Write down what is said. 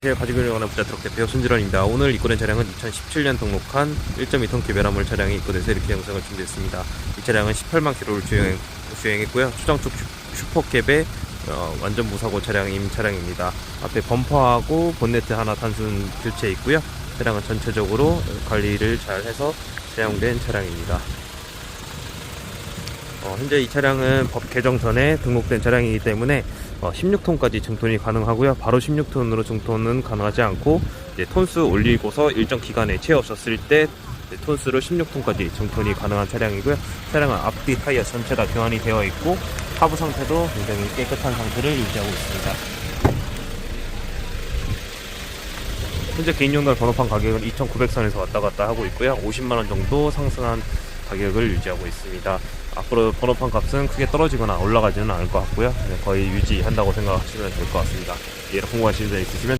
제가 가지고 있는 부자 트럭 대표 손질원입니다. 오늘 입고된 차량은 2017년 등록한 1.2톤 개별화물 차량이 입고돼서 이렇게 영상을 준비했습니다. 이 차량은 18만 킬로를 주행, 주행했고요. 추정축 슈- 슈퍼캡의 어, 완전 무사고 차량임 차량입니다. 앞에 범퍼하고 본네트 하나 단순 교체 있고요. 차량은 전체적으로 관리를 잘 해서 사용된 차량입니다. 어, 현재 이 차량은 법 개정 전에 등록된 차량이기 때문에 16톤까지 증톤이 가능하고요. 바로 16톤으로 증톤은 가능하지 않고 이제 톤수 올리고서 일정 기간에 채웠었을 때 이제 톤수로 16톤까지 증톤이 가능한 차량이고요. 차량은 앞뒤 타이어 전체 다 교환이 되어 있고 하부 상태도 굉장히 깨끗한 상태를 유지하고 있습니다. 현재 개인용달 번호판 가격은 2,900선에서 왔다 갔다 하고 있고요. 50만 원 정도 상승한 가격을 유지하고 있습니다. 앞으로 번호판 값은 크게 떨어지거나 올라가지는 않을 것 같고요. 그냥 거의 유지한다고 생각하시면 될 것 같습니다. 이해로 궁금하신 점 있으시면